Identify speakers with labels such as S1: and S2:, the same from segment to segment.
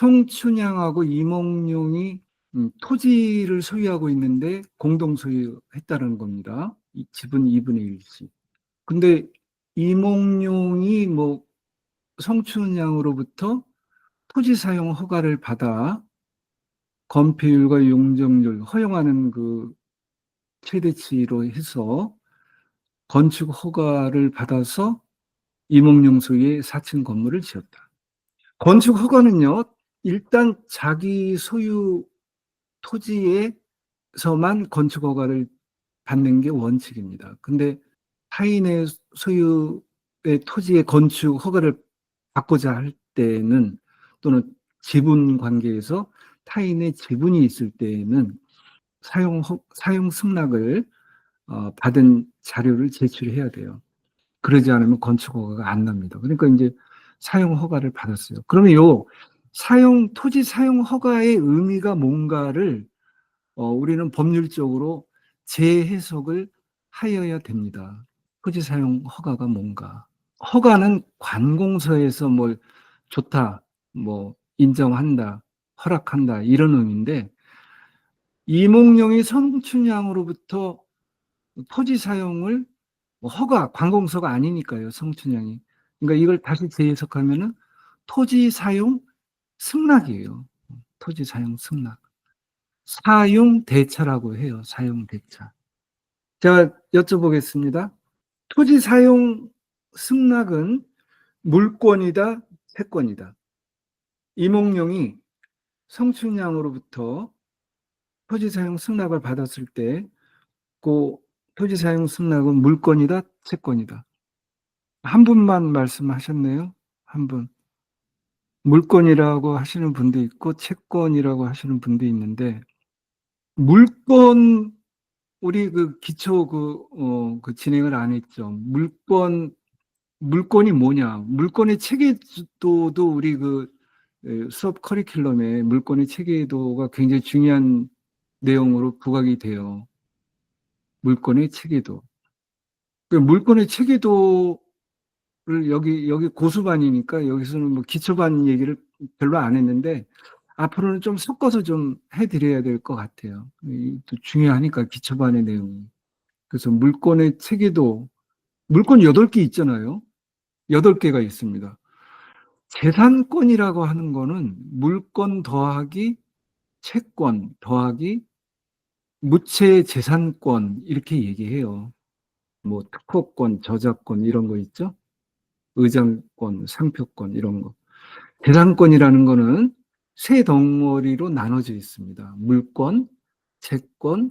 S1: 성춘향하고 이몽룡이 음, 토지를 소유하고 있는데 공동 소유했다는 겁니다. 이 집은 2분의 1씩. 근데 이몽룡이 뭐 성춘향으로부터 토지 사용 허가를 받아 건폐율과 용적률 허용하는 그 최대치로 해서 건축 허가를 받아서 이몽룡 소유의 4층 건물을 지었다. 건축 허가는요, 일단 자기 소유 토지에서만 건축 허가를 받는 게 원칙입니다. 근데 타인의 소유의 토지의 건축 허가를 받고자 할 때는 또는 지분 관계에서 타인의 지분이 있을 때에는 사용 허- 사용 승낙을 어, 받은 자료를 제출해야 돼요. 그러지 않으면 건축 허가가 안 납니다. 그러니까 이제 사용 허가를 받았어요. 그러면 요 사용 토지 사용 허가의 의미가 뭔가를 어, 우리는 법률적으로 재해석을 하여야 됩니다. 토지 사용 허가가 뭔가? 허가는 관공서에서 뭘 좋다, 뭐 인정한다, 허락한다 이런 의미인데 이몽룡이 성춘향으로부터 토지 사용을 뭐 허가, 관공서가 아니니까요, 성춘향이. 그러니까 이걸 다시 재해석하면은 토지 사용 승낙이에요. 토지 사용 승낙. 사용 대차라고 해요. 사용 대차. 제가 여쭤보겠습니다. 토지 사용 승낙은 물권이다, 채권이다. 이몽룡이 성춘향으로부터 토지 사용 승낙을 받았을 때, 그 토지 사용 승낙은 물권이다, 채권이다. 한 분만 말씀하셨네요. 한 분. 물권이라고 하시는 분도 있고 채권이라고 하시는 분도 있는데 물권 우리 그 기초 그, 어, 그 진행을 안 했죠. 물권 물권이 뭐냐? 물권의 체계도도 우리 그 에, 수업 커리큘럼에 물권의 체계도가 굉장히 중요한 내용으로 부각이 돼요. 물권의 체계도. 그 물권의 체계도를 여기 여기 고수반이니까 여기서는 뭐 기초반 얘기를 별로 안 했는데 앞으로는 좀 섞어서 좀 해드려야 될 것 같아요. 이또 중요하니까 기초반의 내용이. 그래서 물권의 체계도 물권 8개 있잖아요. 8개가 있습니다. 재산권이라고 하는 거는 물권 더하기 채권 더하기 무채 재산권 이렇게 얘기해요. 뭐 특허권, 저작권 이런 거 있죠? 의장권, 상표권 이런 거. 재산권이라는 거는 세 덩어리로 나눠져 있습니다. 물권, 채권,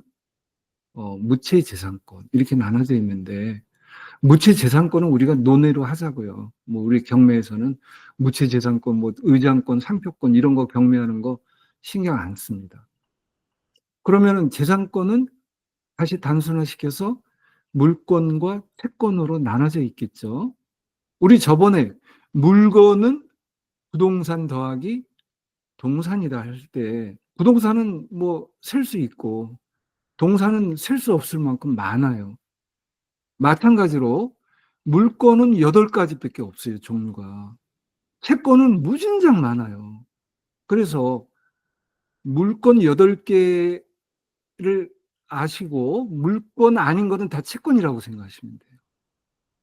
S1: 어, 무채 재산권 이렇게 나눠져 있는데 무채 재산권은 우리가 논외로 하자고요. 뭐 우리 경매에서는 무채 재산권, 뭐 의장권, 상표권 이런 거 경매하는 거 신경 안 씁니다. 그러면은 재산권은 다시 단순화시켜서 물권과 채권으로 나눠져 있겠죠. 우리 저번에 물건은 부동산 더하기 동산이다 할 때 부동산은 뭐 셀 수 있고 동산은 셀 수 없을 만큼 많아요. 마찬가지로 물건은 8가지밖에 없어요, 종류가. 채권은 무진장 많아요. 그래서 물건 8개를 아시고 물건 아닌 거는 다 채권이라고 생각하시면 돼요.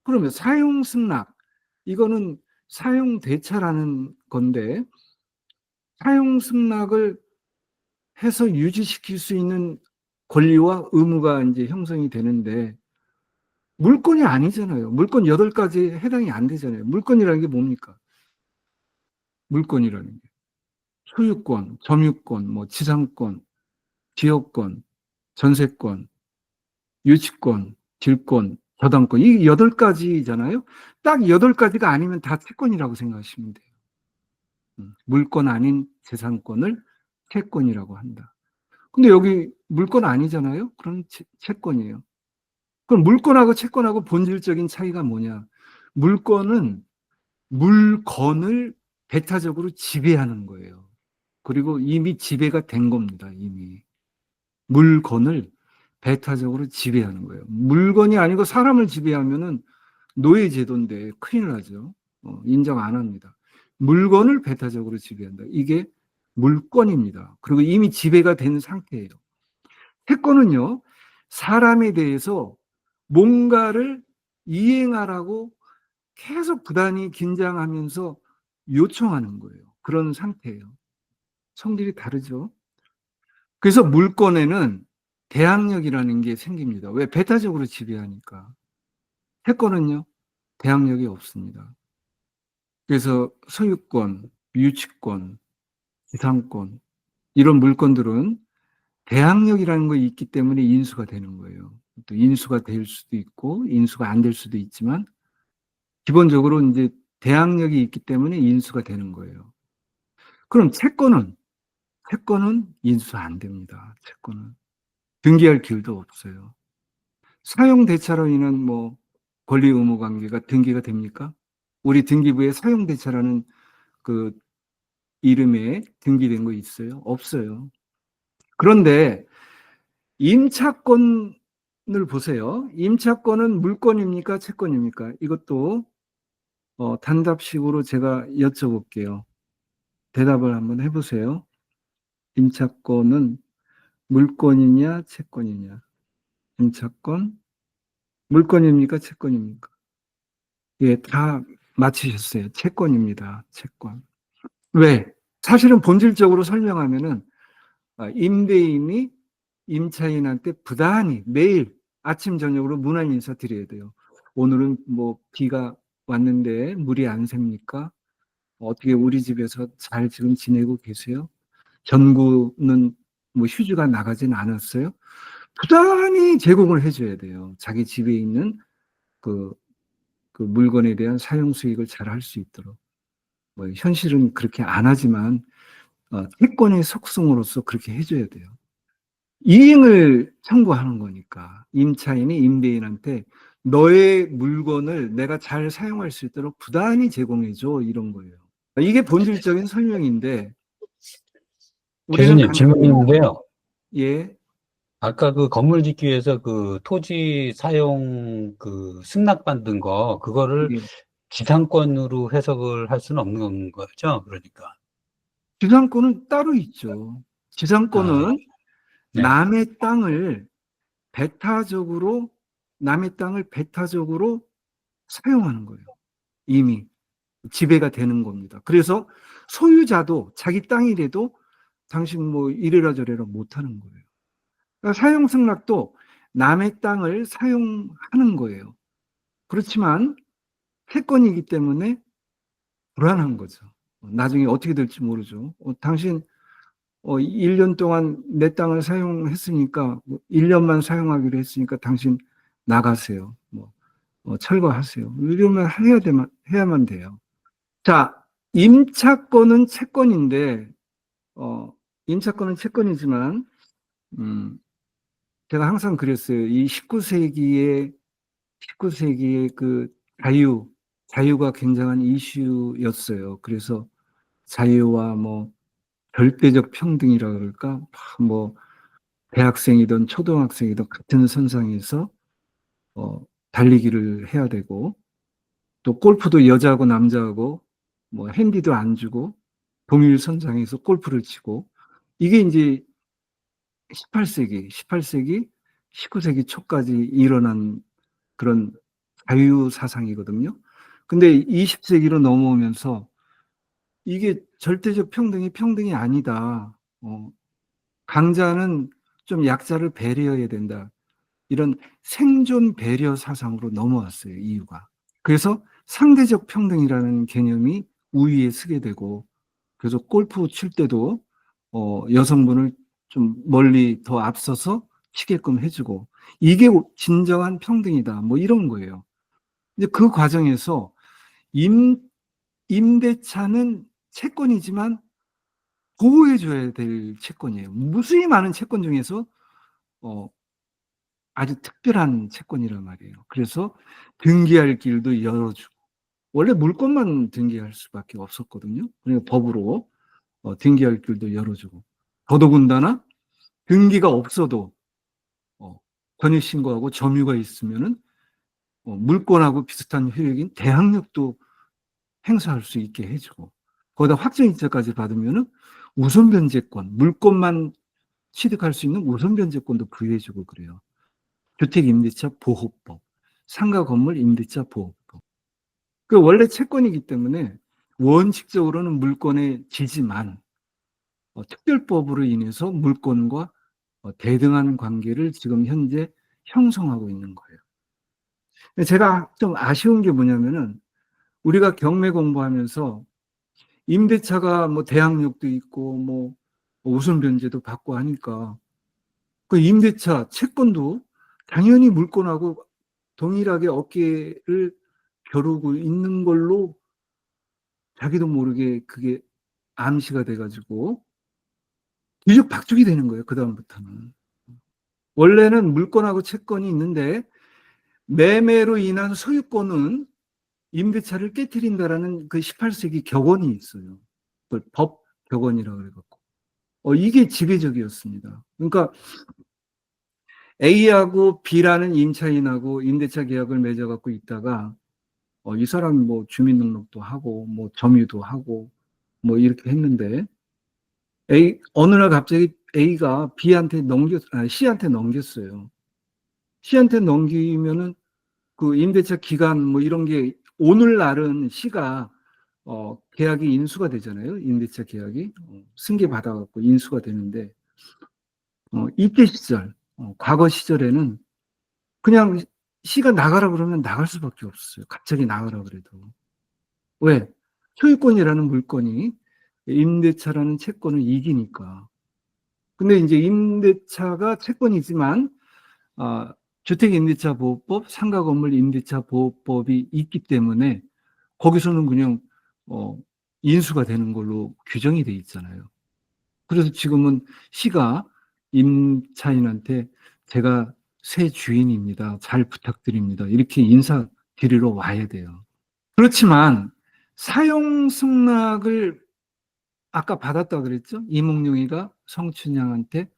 S1: 그러면 사용 승낙 이거는 사용 대차라는 건데 사용 승낙을 해서 유지시킬 수 있는 권리와 의무가 이제 형성이 되는데 물건이 아니잖아요. 물건 8가지 해당이 안 되잖아요. 물건이라는 게 뭡니까? 물건이라는 게. 소유권, 점유권, 뭐 지상권, 기업권, 전세권, 유치권, 질권, 저당권 이 8가지잖아요. 딱 8가지가 아니면 다 채권이라고 생각하시면 돼요. 음, 물건 아닌 재산권을 채권이라고 한다. 근데 여기 물건 아니잖아요? 그럼 채, 채권이에요. 그럼 물건하고 채권하고 본질적인 차이가 뭐냐? 물건은 물건을 배타적으로 지배하는 거예요. 그리고 이미 지배가 된 겁니다. 이미. 물건을 배타적으로 지배하는 거예요. 물건이 아니고 사람을 지배하면은 노예 제도인데 큰일 나죠. 어, 인정 안 합니다. 물건을 배타적으로 지배한다. 이게 물권입니다. 그리고 이미 지배가 된 상태예요. 채권은요, 사람에 대해서 뭔가를 이행하라고 계속 부단히 긴장하면서 요청하는 거예요. 그런 상태예요. 성질이 다르죠. 그래서 물권에는 대항력이라는 게 생깁니다. 왜? 배타적으로 지배하니까. 채권은요, 대항력이 없습니다. 그래서 소유권, 유치권, 지상권, 이런 물건들은 대항력이라는 거 있기 때문에 인수가 되는 거예요. 또 인수가 될 수도 있고, 인수가 안 될 수도 있지만, 기본적으로 이제 대항력이 있기 때문에 인수가 되는 거예요. 그럼 채권은, 채권은 인수 안 됩니다. 채권은. 등기할 길도 없어요. 사용 대차로 인한 뭐 권리 의무 관계가 등기가 됩니까? 우리 등기부에 사용 대차라는 그 이름에 등기된 거 있어요? 없어요. 그런데 임차권을 보세요. 임차권은 물권입니까? 채권입니까? 이것도 어, 단답식으로 제가 여쭤볼게요. 대답을 한번 해보세요. 임차권은 물권이냐, 채권이냐? 임차권, 물권입니까? 채권입니까? 예, 다 맞히셨어요. 채권입니다. 채권. 왜? 사실은 본질적으로 설명하면은 아, 임대인이 임차인한테 부단히 매일 아침 저녁으로 문안 인사 드려야 돼요. 오늘은 뭐 비가 왔는데 물이 안 셉니까? 어떻게 우리 집에서 잘 지금 지내고 계세요? 전구는 뭐 휴지가 나가진 않았어요? 부단히 제공을 해줘야 돼요. 자기 집에 있는 그, 그 물건에 대한 사용 수익을 잘 할 수 있도록. 뭐 현실은 그렇게 안 하지만 어, 채권의 속성으로서 그렇게 해줘야 돼요. 이행을 청구하는 거니까 임차인이 임대인한테 너의 물건을 내가 잘 사용할 수 있도록 부단히 제공해줘 이런 거예요. 이게 본질적인 설명인데
S2: 교수님
S1: 간-
S2: 질문이 있는데요.
S1: 예,
S2: 아까 그 건물 짓기 위해서 그 토지 사용 그 승낙 받은 거 그거를
S1: 예.
S2: 지상권으로 해석을 할 수는 없는 거죠. 그러니까.
S1: 지상권은 따로 있죠. 지상권은
S2: 네.
S1: 남의 땅을 배타적으로 남의 땅을 배타적으로 사용하는 거예요. 이미 지배가 되는 겁니다. 그래서 소유자도 자기 땅이라도 당신 뭐 이래라 저래라 못 하는 거예요. 그러니까 사용 승낙도 남의 땅을 사용하는 거예요. 그렇지만 채권이기 때문에 불안한 거죠. 나중에 어떻게 될지 모르죠. 어, 당신 어, 1년 동안 내 땅을 사용했으니까, 뭐 1년만 사용하기로 했으니까 당신 나가세요. 뭐, 어, 철거하세요. 이러면 해야 되만, 해야만 돼요. 자, 임차권은 채권인데, 어, 임차권은 채권이지만, 음, 제가 항상 그랬어요. 이 19세기에, 19세기의 그 자유, 자유가 굉장한 이슈였어요. 그래서 자유와 뭐, 절대적 평등이라 그럴까? 뭐, 대학생이든 초등학생이든 같은 선상에서, 어, 달리기를 해야 되고, 또 골프도 여자하고 남자하고, 뭐, 핸디도 안 주고, 동일 선상에서 골프를 치고, 이게 이제 18세기, 18세기, 19세기 초까지 일어난 그런 자유 사상이거든요. 근데 20세기로 넘어오면서 이게 절대적 평등이 평등이 아니다. 어, 강자는 좀 약자를 배려해야 된다. 이런 생존 배려 사상으로 넘어왔어요. 이유가. 그래서 상대적 평등이라는 개념이 우위에 서게 되고, 그래서 골프 칠 때도 어, 여성분을 좀 멀리 더 앞서서 치게끔 해주고, 이게 진정한 평등이다. 뭐 이런 거예요. 이제 그 과정에서 임, 임대차는 채권이지만 보호해줘야 될 채권이에요. 무수히 많은 채권 중에서 어, 아주 특별한 채권이란 말이에요. 그래서 등기할 길도 열어주고 원래 물건만 등기할 수밖에 없었거든요. 그러니까 법으로 어, 등기할 길도 열어주고 더더군다나 등기가 없어도 어, 권유 신고하고 점유가 있으면은 어, 물권하고 비슷한 효력인 대항력도 행사할 수 있게 해주고 거기다 확정이자까지 받으면은 우선 변제권, 물권만 취득할 수 있는 우선 변제권도 부여해주고 그래요. 주택 임대차 보호법, 상가 건물 임대차 보호법. 그 원래 채권이기 때문에 원칙적으로는 물권에 지지만 어, 특별법으로 인해서 물권과 어, 대등한 관계를 지금 현재 형성하고 있는 거예요. 제가 좀 아쉬운 게 뭐냐면은 우리가 경매 공부하면서 임대차가 뭐 대항력도 있고 뭐 우선 변제도 받고 하니까 그 임대차 채권도 당연히 물권하고 동일하게 어깨를 겨루고 있는 걸로 자기도 모르게 그게 암시가 돼가지고 뒤죽 박죽이 되는 거예요. 그 다음부터는. 원래는 물권하고 채권이 있는데 매매로 인한 소유권은 임대차를 깨뜨린다라는 그 18세기 격언이 있어요. 그걸 법 격언이라고 그래갖고. 어, 이게 지배적이었습니다. 그러니까 A하고 B라는 임차인하고 임대차 계약을 맺어갖고 있다가 어, 이 사람이 뭐 주민등록도 하고 뭐 점유도 하고 뭐 이렇게 했는데 A 어느 날 갑자기 A가 B한테 넘겼 아, C한테 넘겼어요. C한테 넘기면은 그 임대차 기간 뭐 이런 게 오늘날은 C가 어, 계약이 인수가 되잖아요. 임대차 계약이 어, 승계 받아갖고 인수가 되는데 어, 이때 시절 어, 과거 시절에는 그냥 C가 나가라 그러면 나갈 수밖에 없었어요. 갑자기 나가라 그래도. 왜? 소유권이라는 물건이 임대차라는 채권을 이기니까. 근데 이제 임대차가 채권이지만, 아, 주택임대차보호법, 상가건물 임대차 보호법이 있기 때문에 거기서는 그냥, 어, 인수가 되는 걸로 규정이 돼 있잖아요. 그래서 지금은 시가 임차인한테 제가 새 주인입니다. 잘 부탁드립니다. 이렇게 인사 드리러 와야 돼요. 그렇지만 사용 승낙을 아까 받았다 그랬죠? 이몽룡이가 성춘향한테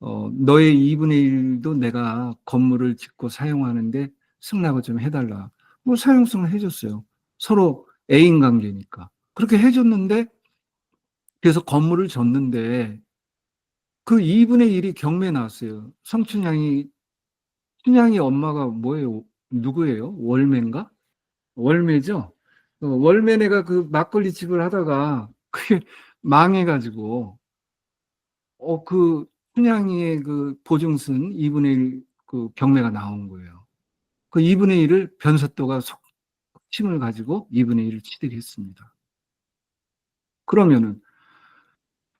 S1: 어, 너의 2분의 1도 내가 건물을 짓고 사용하는데 승낙을 좀 해달라. 뭐 사용 승낙 해줬어요. 서로 애인 관계니까. 그렇게 해줬는데 그래서 건물을 줬는데 그 2분의 1이 경매 나왔어요. 성춘향이 춘향이 엄마가 뭐예요? 누구예요? 월매인가? 월매죠? 어, 월매네가 그 막걸리 집을 하다가 그게 망해가지고, 어, 그, 춘향이의 그 보증순 2분의 1그 경매가 나온 거예요. 그 2분의 1을 변사또가 속침을 가지고 2분의 1을 취득했습니다. 그러면은,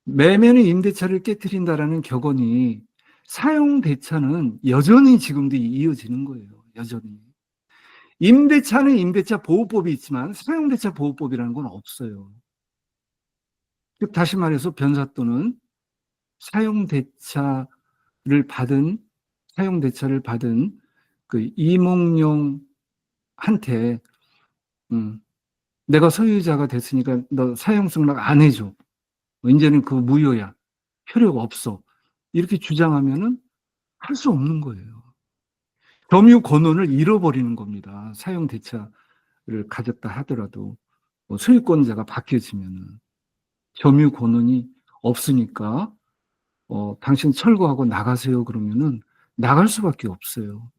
S1: 매매는 임대차를 깨뜨린다라는 격언이 사용 대차는 여전히 지금도 이어지는 거예요. 여전히. 임대차는 임대차 보호법이 있지만 사용 대차 보호법이라는 건 없어요. 즉 다시 말해서 변사또는 사용 대차를 받은 사용 대차를 받은 그 이몽룡한테 음, 내가 소유자가 됐으니까 너 사용 승낙 안 해줘. 이제는 그 무효야. 효력 없어. 이렇게 주장하면은 할 수 없는 거예요. 점유 권한을 잃어버리는 겁니다. 사용 대차를 가졌다 하더라도 뭐 소유권자가 바뀌어지면은 점유 권한이 없으니까 어, 당신 철거하고 나가세요 그러면은 나갈 수밖에 없어요.